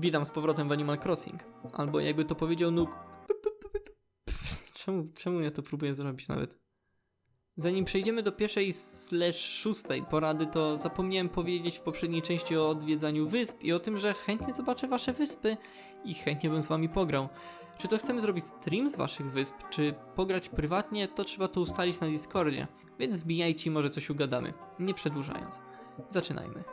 witam z powrotem w Animal Crossing. Albo jakby to powiedział Nuk. Czemu, czemu ja to próbuję zrobić nawet? Zanim przejdziemy do pierwszej slash szóstej porady, to zapomniałem powiedzieć w poprzedniej części o odwiedzaniu wysp i o tym, że chętnie zobaczę wasze wyspy i chętnie bym z wami pograł. Czy to chcemy zrobić stream z waszych wysp, czy pograć prywatnie, to trzeba to ustalić na Discordzie. Więc wbijajcie i może coś ugadamy. Nie przedłużając. Zaczynajmy.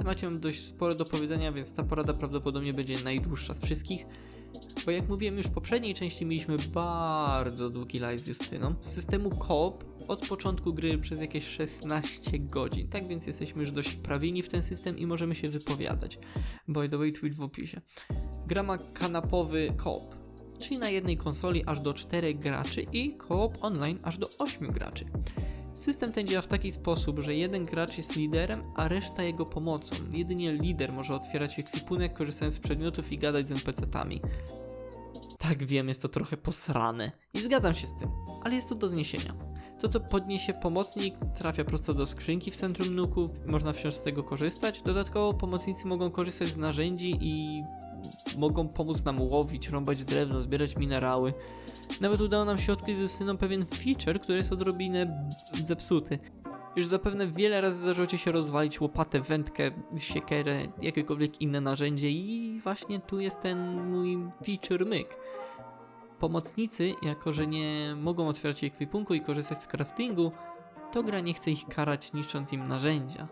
Temacie mam dość sporo do powiedzenia, więc ta porada prawdopodobnie będzie najdłuższa z wszystkich. Bo jak mówiłem już w poprzedniej części, mieliśmy bardzo długi live z Justyną. Z systemu Coop od początku gry przez jakieś 16 godzin. Tak więc jesteśmy już dość wprawieni w ten system i możemy się wypowiadać. By the way, tweet w opisie. Gra ma kanapowy Coop, czyli na jednej konsoli aż do 4 graczy i Coop online aż do 8 graczy. System ten działa w taki sposób, że jeden gracz jest liderem, a reszta jego pomocą. Jedynie lider może otwierać ekwipunek, korzystając z przedmiotów i gadać z NPC-tami. Tak wiem, jest to trochę posrane. I zgadzam się z tym, ale jest to do zniesienia. To, co podniesie pomocnik, trafia prosto do skrzynki w centrum nuków i można wciąż z tego korzystać. Dodatkowo pomocnicy mogą korzystać z narzędzi i mogą pomóc nam łowić, rąbać drewno, zbierać minerały. Nawet udało nam się odkryć ze syną pewien feature, który jest odrobinę zepsuty. Już zapewne wiele razy zdarzyło się rozwalić łopatę, wędkę, siekierę, jakiekolwiek inne narzędzie i właśnie tu jest ten mój feature myk. Pomocnicy, jako że nie mogą otwierać ekwipunku i korzystać z craftingu, to gra nie chce ich karać niszcząc im narzędzia.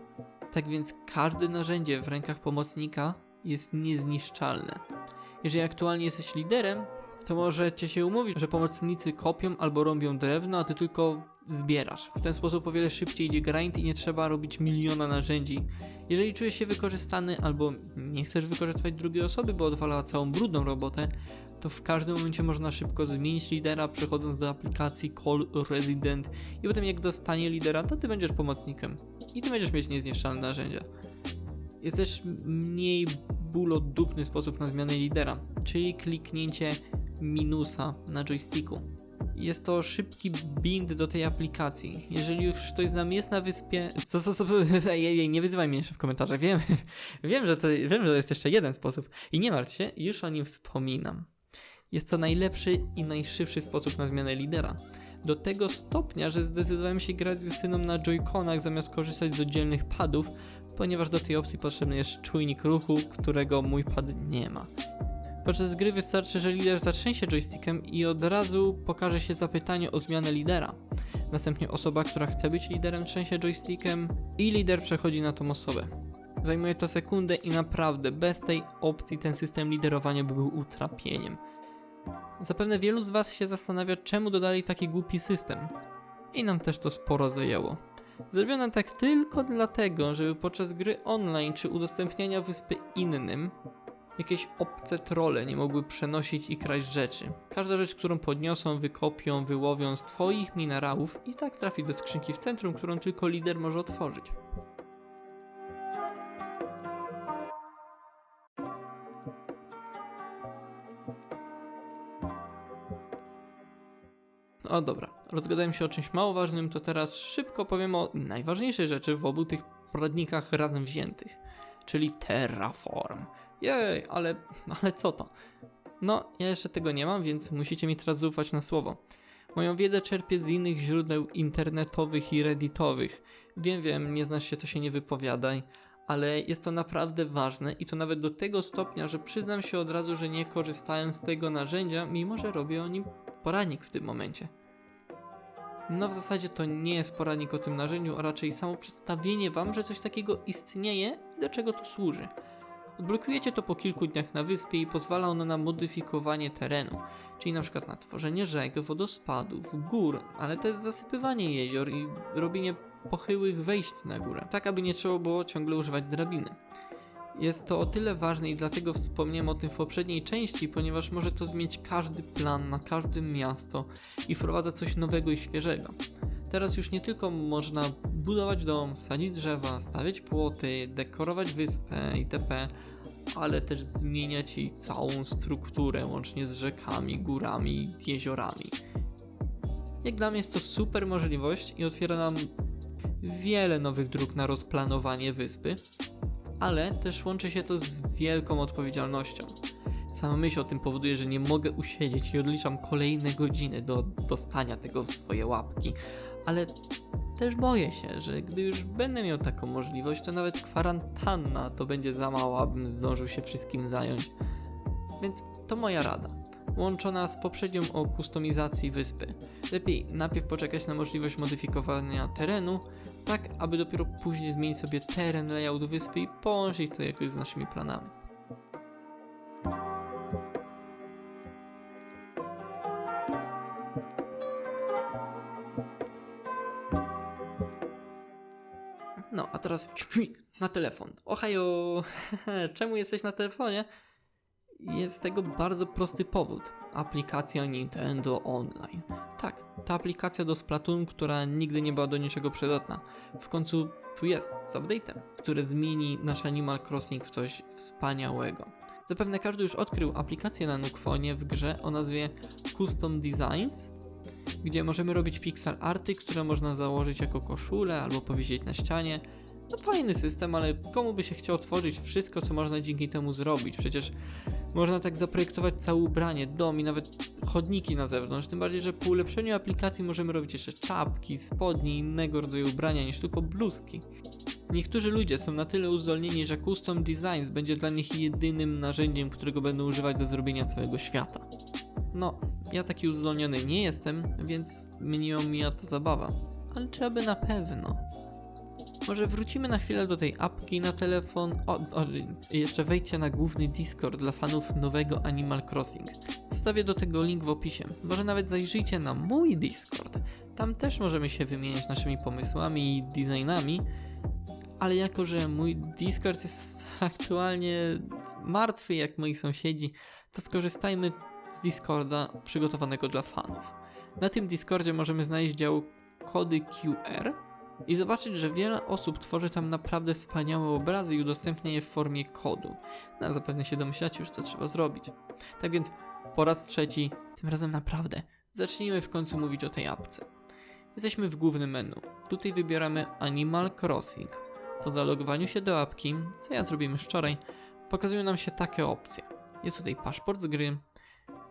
Tak więc każde narzędzie w rękach pomocnika jest niezniszczalne. Jeżeli aktualnie jesteś liderem, to możecie się umówić, że pomocnicy kopią albo rąbią drewno, a ty tylko zbierasz. W ten sposób o wiele szybciej idzie grind i nie trzeba robić miliona narzędzi. Jeżeli czujesz się wykorzystany albo nie chcesz wykorzystywać drugiej osoby, bo odwala całą brudną robotę, to w każdym momencie można szybko zmienić lidera, przechodząc do aplikacji Call Resident i potem jak dostanie lidera, to ty będziesz pomocnikiem i ty będziesz mieć niezniszczalne narzędzia. Jest też mniej bólodupny sposób na zmianę lidera, czyli kliknięcie minusa na joysticku. Jest to szybki bind do tej aplikacji. Jeżeli już ktoś z nami jest na wyspie. Co, co, co, ej, ej, nie wyzywaj mnie jeszcze w komentarzach. Wiem, wiem, że to, wiem, że jest jeszcze jeden sposób. I nie martw się, już o nim wspominam. Jest to najlepszy i najszybszy sposób na zmianę lidera. Do tego stopnia, że zdecydowałem się grać z synem na joyconach zamiast korzystać z oddzielnych padów, ponieważ do tej opcji potrzebny jest czujnik ruchu, którego mój pad nie ma. Podczas gry wystarczy, że lider zatrzęsie joystickiem i od razu pokaże się zapytanie o zmianę lidera. Następnie osoba, która chce być liderem trzęsie joystickiem i lider przechodzi na tą osobę. Zajmuje to sekundę i naprawdę bez tej opcji ten system liderowania by był utrapieniem. Zapewne wielu z Was się zastanawia, czemu dodali taki głupi system. I nam też to sporo zajęło. Zrobione tak tylko dlatego, żeby podczas gry online czy udostępniania wyspy innym jakieś obce trole nie mogły przenosić i kraść rzeczy. Każda rzecz, którą podniosą, wykopią, wyłowią z Twoich minerałów i tak trafi do skrzynki w centrum, którą tylko lider może otworzyć. O dobra, rozgadałem się o czymś mało ważnym, to teraz szybko powiem o najważniejszej rzeczy w obu tych poradnikach razem wziętych, czyli Terraform. Jej, ale, ale co to? No, ja jeszcze tego nie mam, więc musicie mi teraz zaufać na słowo. Moją wiedzę czerpię z innych źródeł internetowych i redditowych. Wiem, wiem, nie znasz się, to się nie wypowiadaj, ale jest to naprawdę ważne i to nawet do tego stopnia, że przyznam się od razu, że nie korzystałem z tego narzędzia, mimo że robię o nim poradnik w tym momencie. No w zasadzie to nie jest poradnik o tym narzędziu, a raczej samo przedstawienie wam, że coś takiego istnieje i do czego to służy. Odblokujecie to po kilku dniach na wyspie i pozwala ono na modyfikowanie terenu, czyli na przykład na tworzenie rzek, wodospadów, gór, ale też zasypywanie jezior i robienie pochyłych wejść na górę, tak aby nie trzeba było ciągle używać drabiny. Jest to o tyle ważne i dlatego wspomniałem o tym w poprzedniej części, ponieważ może to zmienić każdy plan na każde miasto i wprowadza coś nowego i świeżego. Teraz już nie tylko można budować dom, sadzić drzewa, stawiać płoty, dekorować wyspę itp., ale też zmieniać jej całą strukturę, łącznie z rzekami, górami, jeziorami. Jak dla mnie jest to super możliwość i otwiera nam wiele nowych dróg na rozplanowanie wyspy, ale też łączy się to z wielką odpowiedzialnością. Sama myśl o tym powoduje, że nie mogę usiedzieć i odliczam kolejne godziny do dostania tego w swoje łapki, ale też boję się, że gdy już będę miał taką możliwość, to nawet kwarantanna to będzie za mało, abym zdążył się wszystkim zająć. Więc to moja rada. Łączona z poprzednią o kustomizacji wyspy. Lepiej najpierw poczekać na możliwość modyfikowania terenu, tak aby dopiero później zmienić sobie teren, layout wyspy i połączyć to jakoś z naszymi planami. No, a teraz na telefon. Ohajo! Czemu jesteś na telefonie? Jest tego bardzo prosty powód. Aplikacja Nintendo Online. Tak, ta aplikacja do Splatoon, która nigdy nie była do niczego przydatna. W końcu tu jest, z update'em, który zmieni nasz Animal Crossing w coś wspaniałego. Zapewne każdy już odkrył aplikację na Nukwonie w grze o nazwie Custom Designs, gdzie możemy robić pixel arty, które można założyć jako koszulę albo powiesić na ścianie. No fajny system, ale komu by się chciał tworzyć wszystko, co można dzięki temu zrobić? Przecież można tak zaprojektować całe ubranie, dom i nawet chodniki na zewnątrz. Tym bardziej, że po ulepszeniu aplikacji możemy robić jeszcze czapki, spodnie i innego rodzaju ubrania niż tylko bluzki. Niektórzy ludzie są na tyle uzdolnieni, że Custom Designs będzie dla nich jedynym narzędziem, którego będą używać do zrobienia całego świata. No, ja taki uzdolniony nie jestem, więc mnie omija ta zabawa. Ale czy aby na pewno? Może wrócimy na chwilę do tej apki na telefon. O, o, jeszcze wejdźcie na główny Discord dla fanów nowego Animal Crossing. Zostawię do tego link w opisie. Może nawet zajrzyjcie na mój Discord. Tam też możemy się wymieniać naszymi pomysłami i designami. Ale jako, że mój Discord jest aktualnie martwy jak moi sąsiedzi, to skorzystajmy z Discorda przygotowanego dla fanów. Na tym Discordzie możemy znaleźć dział kody QR i zobaczyć, że wiele osób tworzy tam naprawdę wspaniałe obrazy i udostępnia je w formie kodu. No, zapewne się domyślacie już, co trzeba zrobić. Tak więc po raz trzeci, tym razem naprawdę, zacznijmy w końcu mówić o tej apce. Jesteśmy w głównym menu. Tutaj wybieramy Animal Crossing. Po zalogowaniu się do apki, co ja zrobiłem wczoraj, pokazują nam się takie opcje. Jest tutaj paszport z gry,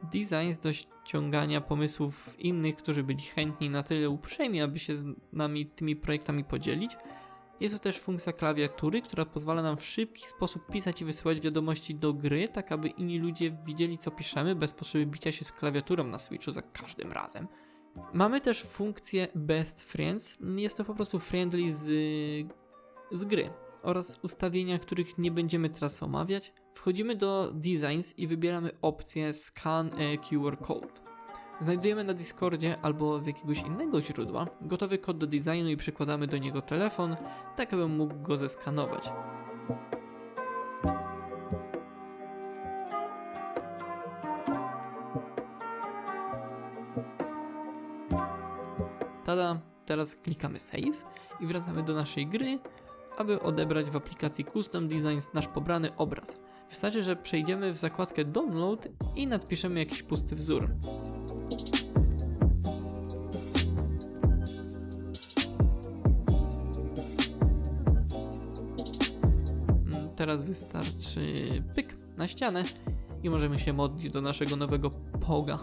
design do ściągania pomysłów innych, którzy byli chętni na tyle uprzejmi, aby się z nami tymi projektami podzielić. Jest to też funkcja klawiatury, która pozwala nam w szybki sposób pisać i wysyłać wiadomości do gry, tak aby inni ludzie widzieli co piszemy bez potrzeby bicia się z klawiaturą na Switchu za każdym razem. Mamy też funkcję Best Friends. Jest to po prostu friendly z, z gry oraz ustawienia, których nie będziemy teraz omawiać. Wchodzimy do Designs i wybieramy opcję Scan QR Code. Znajdujemy na Discordzie albo z jakiegoś innego źródła gotowy kod do designu i przykładamy do niego telefon, tak abym mógł go zeskanować. Tada, teraz klikamy Save i wracamy do naszej gry, aby odebrać w aplikacji Custom Designs nasz pobrany obraz. Wystarczy, że przejdziemy w zakładkę Download i nadpiszemy jakiś pusty wzór. Mm, Teraz wystarczy pyk na ścianę i możemy się modlić do naszego nowego poga.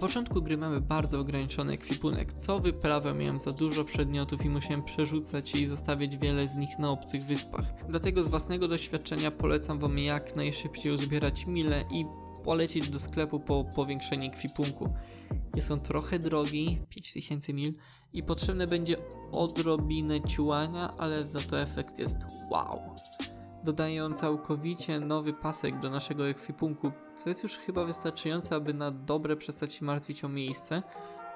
Początku gry mamy bardzo ograniczony ekwipunek. Co wyprawę miałem za dużo przedmiotów i musiałem przerzucać i zostawiać wiele z nich na obcych wyspach. Dlatego z własnego doświadczenia polecam wam jak najszybciej uzbierać mile i polecieć do sklepu po powiększenie ekwipunku. Jest on trochę drogi, 5000 mil i potrzebne będzie odrobinę ciułania, ale za to efekt jest wow. Dodaje on całkowicie nowy pasek do naszego ekwipunku, co jest już chyba wystarczające, aby na dobre przestać się martwić o miejsce.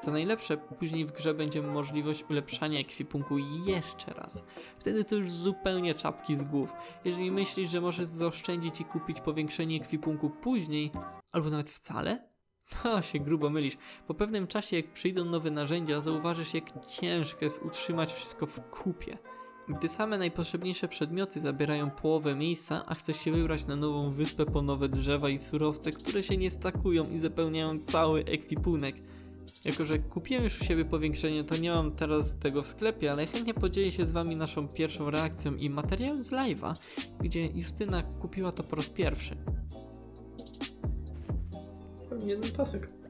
Co najlepsze, później w grze będzie możliwość ulepszania ekwipunku jeszcze raz. Wtedy to już zupełnie czapki z głów. Jeżeli myślisz, że możesz zaoszczędzić i kupić powiększenie ekwipunku później, albo nawet wcale, to się grubo mylisz. Po pewnym czasie, jak przyjdą nowe narzędzia, zauważysz, jak ciężko jest utrzymać wszystko w kupie. Gdy same najpotrzebniejsze przedmioty zabierają połowę miejsca, a chcesz się wybrać na nową wyspę po nowe drzewa i surowce, które się nie stakują i zapełniają cały ekwipunek. Jako, że kupiłem już u siebie powiększenie, to nie mam teraz tego w sklepie, ale chętnie podzielę się z wami naszą pierwszą reakcją i materiałem z live'a, gdzie Justyna kupiła to po raz pierwszy. Pewnie jeden pasek.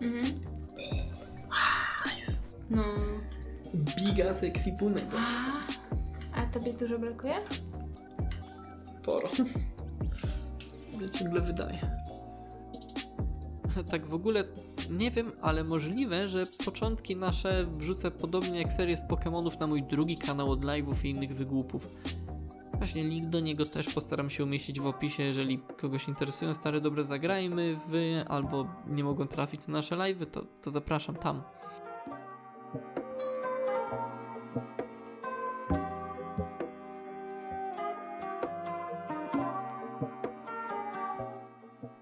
Mhm. Nice. No. Bigas ekwipunek. A, tobie dużo brakuje? Sporo. Ja ciągle wydaje. Tak w ogóle nie wiem, ale możliwe, że początki nasze wrzucę podobnie jak serię z Pokémonów na mój drugi kanał od live'ów i innych wygłupów. Właśnie link do niego też postaram się umieścić w opisie, jeżeli kogoś interesują stare dobre zagrajmy w, albo nie mogą trafić na nasze live'y, to, to zapraszam tam.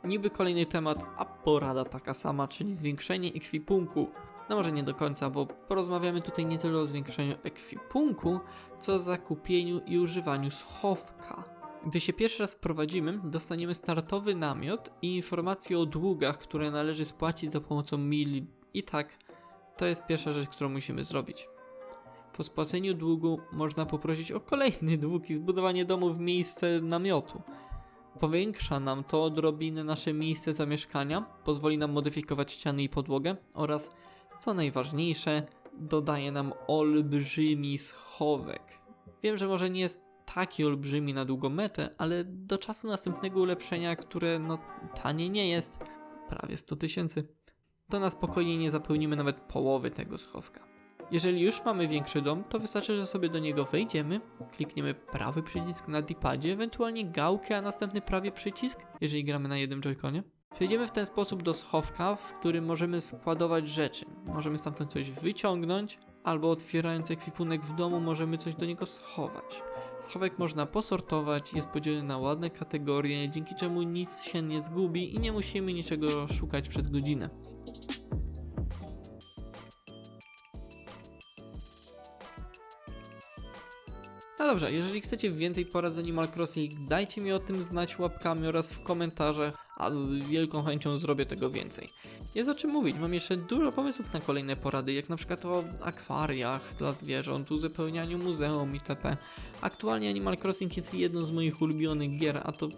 Niby kolejny temat, a porada taka sama, czyli zwiększenie ekwipunku. No może nie do końca, bo porozmawiamy tutaj nie tyle o zwiększeniu ekwipunku, co zakupieniu i używaniu schowka. Gdy się pierwszy raz wprowadzimy, dostaniemy startowy namiot i informacje o długach, które należy spłacić za pomocą mili. I tak, to jest pierwsza rzecz, którą musimy zrobić. Po spłaceniu długu można poprosić o kolejny dług i zbudowanie domu w miejsce namiotu. Powiększa nam to odrobinę nasze miejsce zamieszkania, pozwoli nam modyfikować ściany i podłogę oraz, co najważniejsze, dodaje nam olbrzymi schowek. Wiem, że może nie jest taki olbrzymi na długą metę, ale do czasu następnego ulepszenia, które no tanie nie jest, prawie 100 tysięcy, to na spokojnie nie zapełnimy nawet połowy tego schowka. Jeżeli już mamy większy dom, to wystarczy, że sobie do niego wejdziemy, klikniemy prawy przycisk na D-padzie, ewentualnie gałkę, a następny prawy przycisk, jeżeli gramy na jednym joyconie. Przejdziemy w ten sposób do schowka, w którym możemy składować rzeczy. Możemy stamtąd coś wyciągnąć, albo otwierając ekwipunek w domu możemy coś do niego schować. Schowek można posortować, jest podzielony na ładne kategorie, dzięki czemu nic się nie zgubi i nie musimy niczego szukać przez godzinę. No dobrze, jeżeli chcecie więcej porad z Animal Crossing, dajcie mi o tym znać łapkami oraz w komentarzach, a z wielką chęcią zrobię tego więcej. Jest o czym mówić, mam jeszcze dużo pomysłów na kolejne porady, jak na przykład o akwariach dla zwierząt, uzupełnianiu muzeum itp. Aktualnie Animal Crossing jest jedną z moich ulubionych gier, a to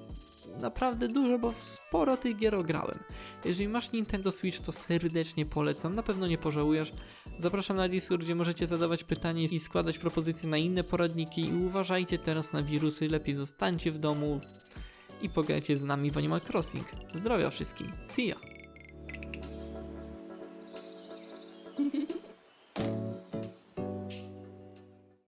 naprawdę dużo, bo sporo tych gier ograłem. Jeżeli masz Nintendo Switch, to serdecznie polecam, na pewno nie pożałujesz. Zapraszam na Discord, gdzie możecie zadawać pytania i składać propozycje na inne poradniki i uważajcie teraz na wirusy, lepiej zostańcie w domu i pograjcie z nami w Animal Crossing. Zdrowia wszystkim, see ya!